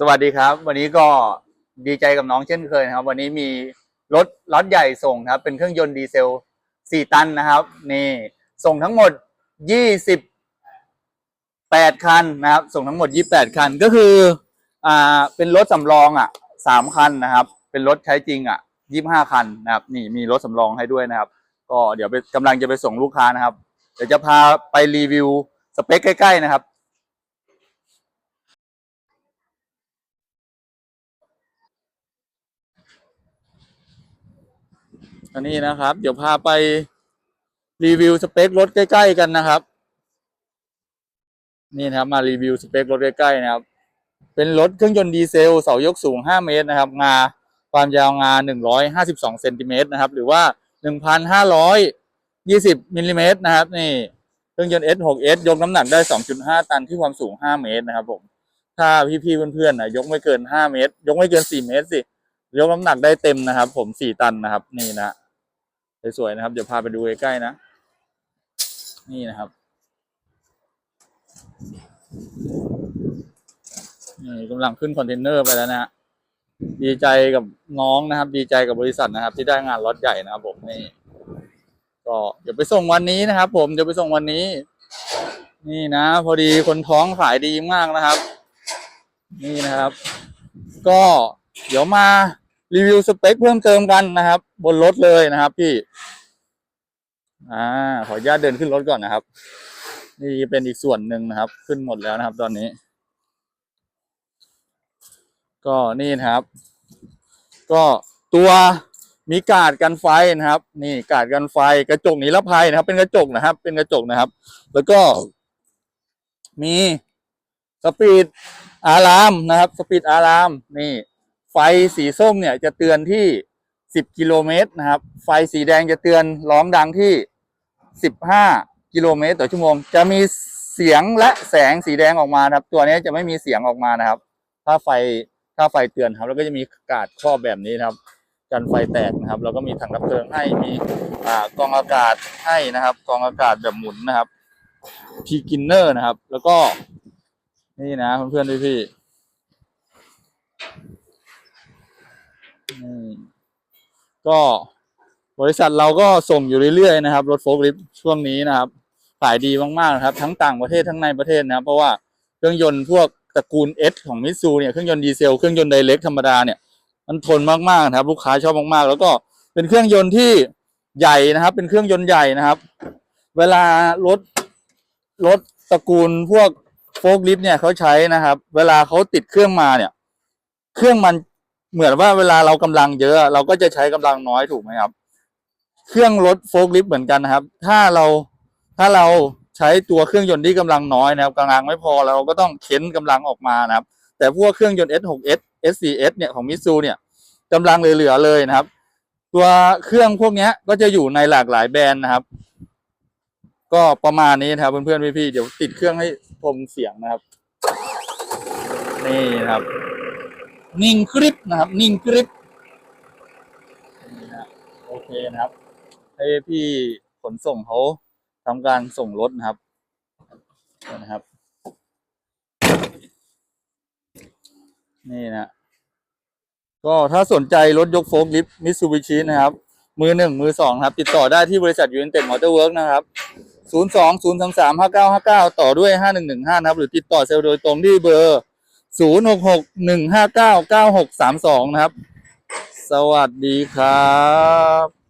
สวัสดีครับ วันนี้ก็ดีใจกับน้องเช่นเคยนะครับ วันนี้มีรถล็อตใหญ่ส่งครับ เป็นเครื่องยนต์ดีเซล 4 ตันนะครับ นี่ส่งทั้งหมด 28 คันนะครับ ส่งทั้งหมด 28 คันก็คืออ่าเป็นรถสำรองอะสามคันนะครับ เป็นรถใช้จริงอะ 25 คันนะครับ นี่มีรถสำรองให้ด้วยนะครับ ก็เดี๋ยวไปกำลังจะไปส่งลูกค้านะครับ เดี๋ยวจะพาไปรีวิวสเปคใกล้ๆนะครับ อันนี้นะครับ เดี๋ยวพาไปรีวิวสเปครถใกล้ ๆ กันนะครับ นี่นะครับมารีวิวสเปครถใกล้ๆนะครับ เป็นรถเครื่องยนต์ดีเซลเสายกสูง 5 เมตรนะครับ งาความยาวงา 152เซนติเมตรนะครับ หรือว่า 1,520มิลลิเมตรนะครับ นี่เครื่องยนต์ S6S ยกน้ำหนักได้ 2.5 ตันที่ความสูง 5 เมตรนะครับผมถ้าพี่ๆเพื่อนๆนะยกไม่เกิน 5 เมตร ยกไม่เกิน 4 เมตรสิยกน้ำหนักได้เต็มนะครับ ผม 4 ตันนะครับ นี่นะ สวยๆนะครับ เดี๋ยวพาไปดูใกล้ๆนะ นี่นะครับนี่กำลังขึ้นคอนเทนเนอร์ไปแล้วนะฮะดีใจกับน้องนะครับ ดีใจกับบริษัทนะครับ ที่ได้งานล็อตใหญ่นะครับผมนี่ ก็เดี๋ยวไปส่งวันนี้นะครับ ผมเดี๋ยวไปส่งวันนี้ นี่นะ พอดีคนท้องขายดีมากนะครับ นี่นะครับ ก็เดี๋ยวมา รีวิวสเปคเพิ่มเติมกันนะครับ บนรถเลยนะครับ พี่ อ่า ขออนุญาตเดินขึ้นรถก่อนนะครับ นี่เป็นอีกส่วนหนึ่งนะครับ ขึ้นหมดแล้วนะครับ ตอนนี้ ก็นี่นะครับ ก็ตัวมีกาดกันไฟนะครับ นี่กาดกันไฟกระจกนิรภัยนะครับ เป็นกระจกนะครับ เป็นกระจกนะครับ แล้วก็มีสปีดอารามนะครับ สปีดอาราม นี่ ไฟสีส้มเนี่ยจะเตือนที่ 10 กิโลเมตรนะครับ ไฟสีแดงจะเตือนร้องดังที่ 15 กิโลเมตรต่อชั่วโมง จะมีเสียงและแสงสีแดงออกมาครับ ตัวนี้จะไม่มีเสียงออกมานะครับ ถ้าไฟถ้าไฟเตือนครับ แล้วก็จะมีกาดครอบแบบนี้นะครับ กันไฟแตกนะครับ แล้วก็มีถังดับเพลิงให้มีอ่ากองอากาศให้นะครับกองอากาศแบบหมุนนะครับพีกินเนอร์นะครับ แล้วก็นี่นะเพื่อนๆพี่ๆ ก็บริษัทเราก็ส่งอยู่เรื่อยๆนะครับรถโฟล์คลิฟช่วงนี้นะครับขายดีมากๆนะครับ ทั้งต่างประเทศทั้งในประเทศนะครับเพราะว่าเครื่องยนต์พวกตระกูล S ของมิตซูเนี่ยเครื่องยนต์ดีเซลเครื่องยนต์ไดเรกธรรมดาเนี่ยมันทนมากๆนะครับ ลูกค้าชอบมากๆ แล้วก็เป็นเครื่องยนต์ที่ใหญ่นะครับ เป็นเครื่องยนต์ใหญ่นะครับ เวลารถรถตระกูลพวกโฟล์คลิฟเนี่ยเขาใช้นะครับ เวลาเขาติดเครื่องมาเนี่ย เครื่องมัน เหมือนว่าเวลาเรากำลังเยอะ เราก็จะใช้กำลังน้อยถูกไหมครับ เครื่องรถโฟล์คลิฟต์เหมือนกันนะครับ ถ้าเราถ้าเราใช้ตัวเครื่องยนต์ที่กำลังน้อยนะครับกำลังไม่พอเราก็ต้องเข็นกำลังออกมานะครับ แต่พวกเครื่องยนต์ S6S S4S เนี่ยของมิตซูเนี่ยกำลังเหลือๆเลยนะครับ ตัวเครื่องพวกนี้ก็จะอยู่ในหลากหลายแบรนด์นะครับ ก็ประมาณนี้นะครับเพื่อนๆพี่ๆเดี๋ยวติดเครื่องให้ชมเสียงนะครับ นี่นะครับ นิ่งกริบนะครับ นิ่งกริบโอเคนะครับ ให้พี่ขนส่งเขาทำการส่งรถนะครับนะครับ นี่นะก็ถ้าสนใจรถยกโฟล์คลิฟต์มิตซูบิชินะครับ มือหนึ่งมือสองครับ ติดต่อได้ที่บริษัทยูเนเต็ดมอเตอร์เวิร์กนะครับ0 2 0 3 3 5 9 5 9 ต่อด้วย 5115 นะครับ หรือติดต่อเซลล์โดยตรงที่เบอร์ 0 6 6 1 5 9 9 6 3 2นะครับ สวัสดีครับ